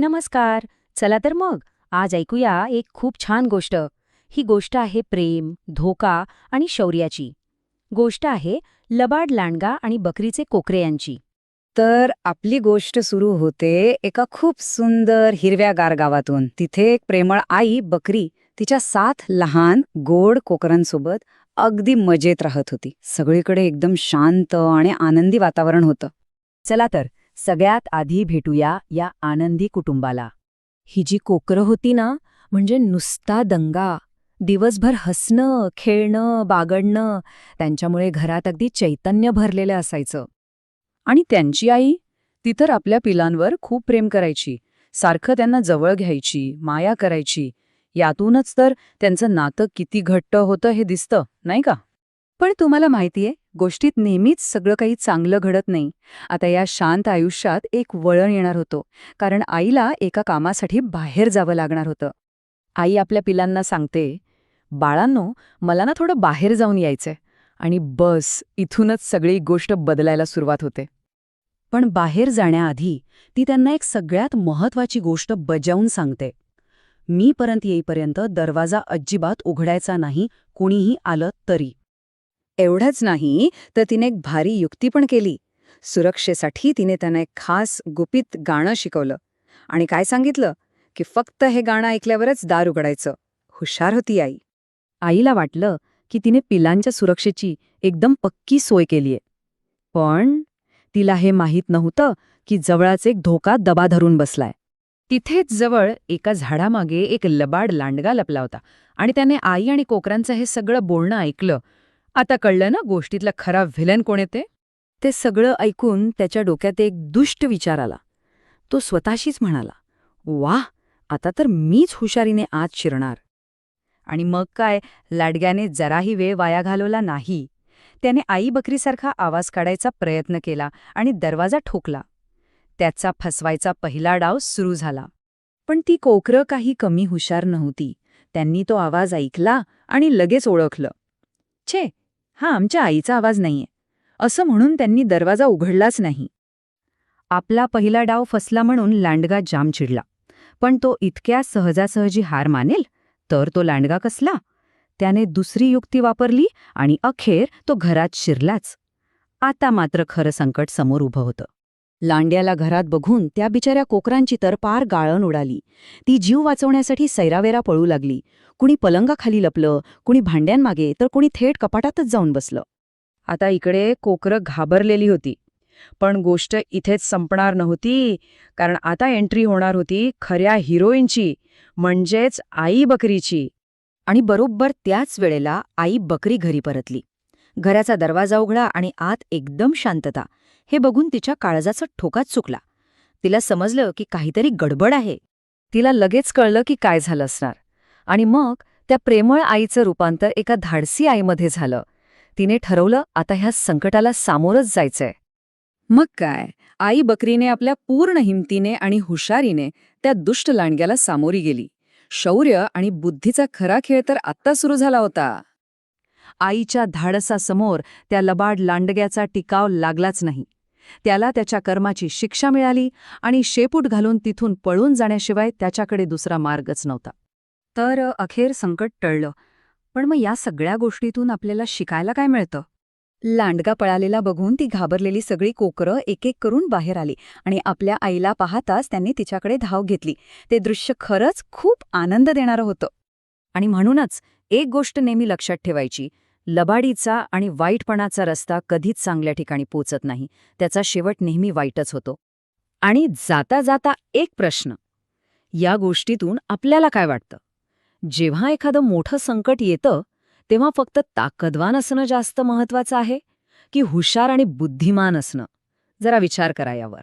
नमस्कार. चला तर मग. आज ऐकूया एक खूप छान गोष्ट. ही गोष्ट आहे प्रेम धोका आणि शौर्याची. गोष्ट आहे लबाड लांडगा आणि बकरीचे कोकरे यांची. तर आपली गोष्ट सुरू होते एका खूप सुंदर हिरव्यागार गावातून तिथे एक प्रेमळ आई बकरी तिच्या सात लहान गोड कोकरांसोबत अगदी मजेत राहत होती. सगळीकडे एकदम शांत आणि आनंदी वातावरण होतं. चला तर. सगळ्यात आधी भेटूया या आनंदी कुटुंबाला. ही जी कोकरं होती ना म्हणजे नुसता दंगा. दिवसभर हसणं खेळणं बागडणं त्यांच्यामुळे घरात अगदी चैतन्य भरलेलं असायचं. आणि त्यांची आई ती तर आपल्या पिलांवर खूप प्रेम करायची. सारखं त्यांना जवळ घ्यायची माया करायची. यातूनच तर त्यांचं नातं किती घट्ट होतं हे दिसतं नाही का? पण तुम्हाला माहितीये गोष्टीत नेहमीच सगळं काही चांगलं घडत नाही. आता या शांत आयुष्यात एक वळण येणार होतो कारण आईला एका कामासाठी बाहेर जावं लागणार होतं. आई आपल्या पिलांना सांगते बाळांनो मला ना थोडं बाहेर जाऊन यायचंय. आणि बस इथूनच सगळी गोष्ट बदलायला सुरुवात होते. पण बाहेर जाण्याआधी ती त्यांना एक सगळ्यात महत्वाची गोष्ट बजावून सांगते. मी येईपर्यंत दरवाजा अजिबात उघडायचा नाही कुणीही आलं तरी. एवढंच नाही तर तिने एक भारी युक्ती पण केली. सुरक्षेसाठी तिने त्यांना एक खास गुपित गाणं शिकवलं. आणि काय सांगितलं? की फक्त हे गाणं ऐकल्यावरच दार उघडायचं. हुशार होती आई. आईला वाटलं की तिने पिलांच्या सुरक्षेची एकदम पक्की सोय केलीये. पण तिला हे माहीत नव्हतं की जवळच एक धोका दबा धरून बसलाय. तिथेच जवळ एका झाडामागे एक लबाड लांडगा लपला होता आणि त्याने आई आणि कोकरांचं हे सगळं बोलणं ऐकलं आता कळलं ना गोष्टीतला खरा व्हिलन कोण येते ते? सगळं ऐकून त्याच्या डोक्यात एक दुष्ट विचार आला. तो स्वतःशीच म्हणाला वाह आता तर मीच हुशारीने आत शिरणार. आणि मग काय लाडग्याने जराही वेळ वाया घालवला नाही. त्याने आई बकरीसारखा आवाज काढायचा प्रयत्न केला आणि दरवाजा ठोकला. त्याचा फसवायचा पहिला डाव सुरू झाला. पण ती कोकरं काही कमी हुशार नव्हती. त्यांनी तो आवाज ऐकला आणि लगेच ओळखलं. छे हा आमच्या आईचा आवाज नाहीये. असं म्हणून त्यांनी दरवाजा उघडलाच नाही. आपला पहिला डाव फसला म्हणून लांडगा जाम चिडला. पण तो इतक्या सहजासहजी हार मानेल तर तो लांडगा कसला? त्याने दुसरी युक्ती वापरली आणि अखेर तो घरात शिरलाच. आता मात्र खरं संकट समोर उभं होतं. लांड्याला घरात बघून त्या बिचाऱ्या कोकरांची तर पार गाळण उडाली. ती जीव वाचवण्यासाठी सैरावेरा पळू लागली. कुणी पलंगाखाली लपलं कुणी भांड्यांमागे तर कुणी थेट कपाटातच जाऊन बसलं. आता इकडे कोकरं घाबरलेली होती. पण गोष्ट इथेच संपणार नव्हती कारण आता एंट्री होणार होती खऱ्या हिरोईनची म्हणजेच आई बकरीची. आणि बरोबर त्याच वेळेला आई बकरी घरी परतली. घराचा दरवाजा उघडा आणि आत एकदम शांतता. हे बघून तिच्या काळजाचा ठोकाच चुकला. तिला समजलं की काहीतरी गडबड आहे. तिला लगेच कळलं की काय झालं असणार. आणि मग त्या प्रेमळ आईचं रूपांतर एका धाडसी आईमध्ये झालं. तिने ठरवलं आता ह्या संकटाला सामोरच जायचंय. मग काय? आई बकरीने आपल्या पूर्ण हिमतीने आणि हुशारीने त्या दुष्ट लांडग्याला सामोरी गेली. शौर्य आणि बुद्धीचा खरा खेळ तर आत्ता सुरू झाला होता. आईच्या धाडसासमोर त्या लबाड लांडग्याचा टिकाव लागलाच नाही. त्याला त्याच्या कर्माची शिक्षा मिळाली आणि शेपूट घालून तिथून पळून जाण्याशिवाय त्याच्याकडे दुसरा मार्गच नव्हता. तर अखेर संकट टळलं. पण मग या सगळ्या गोष्टीतून आपल्याला शिकायला काय मिळतं? लांडगा पळालेला बघून ती घाबरलेली सगळी कोकरं एक एक करून बाहेर आली आणि आपल्या आईला पाहताच त्यांनी तिच्याकडे धाव घेतली. ते दृश्य खरंच खूप आनंद देणारं होतं. आणि म्हणूनच एक गोष्ट नेहमी लक्षात ठेवायची. लबाडीचा आणि वाईटपणाचा रस्ता कधीच चांगल्या ठिकाणी पोचत नाही. त्याचा शेवट नेहमी वाईटच होतो. आणि जाता जाता एक प्रश्न. या गोष्टीतून आपल्याला काय वाटतं? जेव्हा एखादं मोठं संकट येतं तेव्हा फक्त ताकदवान असणं जास्त महत्वाचं आहे? की हुशार आणि बुद्धिमान असणं? जरा विचार करा यावर.